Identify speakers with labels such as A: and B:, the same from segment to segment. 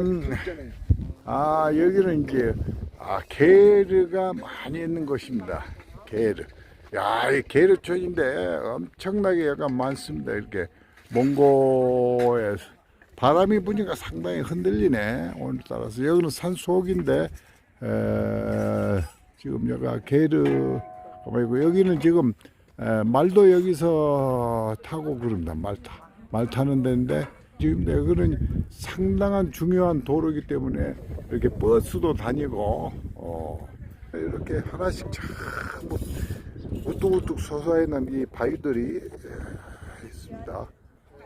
A: 음, 아 여기는 이제 아 게르가 많이 있는 곳입니다. 게르. 야, 이 게르촌인데 엄청나게 약간 많습니다. 이렇게 몽고에서 바람이 부니까 상당히 흔들리네. 오늘 따라서 여기는 산 속인데 에, 지금 여기가 게르 아이고 여기는 지금 에, 말도 여기서 타고 그럽니다. 말 타. 말 타는 데인데 지금 여기는 상당한 중요한 도로이기 때문에 이렇게 버스도 다니고 어, 이렇게 하나씩 참 우뚝우뚝 솟아있는 이 바위들이 에, 있습니다.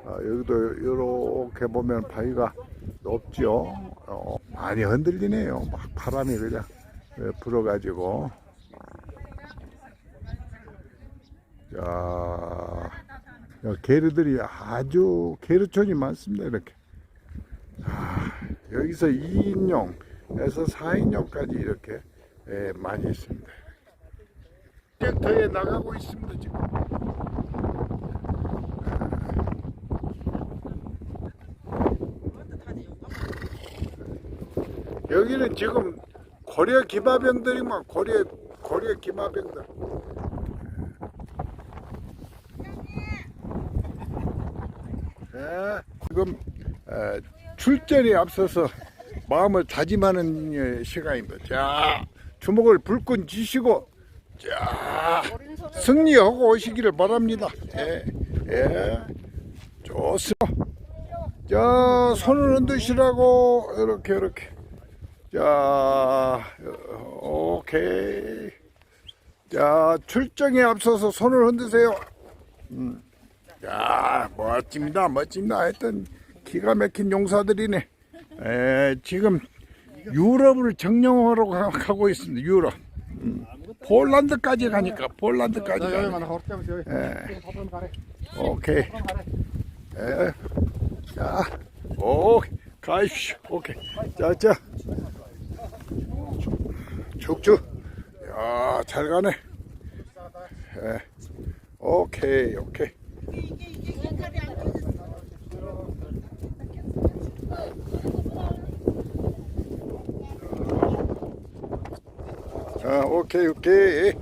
A: 아, 여기도 이렇게 보면 바위가 높죠. 어, 많이 흔들리네요. 막 바람이 그냥 에, 불어가지고. 자, 야, 게르들이 아주 게르촌이 많습니다. 이렇게. 아, 여기서 2인용에서 4인용까지 이렇게 에, 많이 있습니다. 트랙터에 나가고 있습니다 지금. 여기는 지금 고려 기마병들이 막 고려 고려 기마병들. 예, 지금 에, 출전에 앞서서 마음을 다짐하는 예, 시간입니다. 자, 주먹을 불끈 쥐시고 자 승리하고 오시기를 바랍니다. 예, 예, 좋습니다. 자, 손을 흔드시라고 이렇게 이렇게. 자, 오케이. 자, 출정에 앞서서 손을 흔드세요. 음. 야, 멋집니다, 멋집니다. 하여튼 기가 막힌 용사들이네. 에, 지금 유럽을 정령하러 가- 가고 있습니다. 유럽. 음. 폴란드까지 가니까 폴란드까지 가니까. 예. 오케이. 예. 자, 오, 가십시오. 오케이. 자, 자. 축주. 야, 잘 가네. 예. 오케이, 오케이. 자, 오케이, 오케이.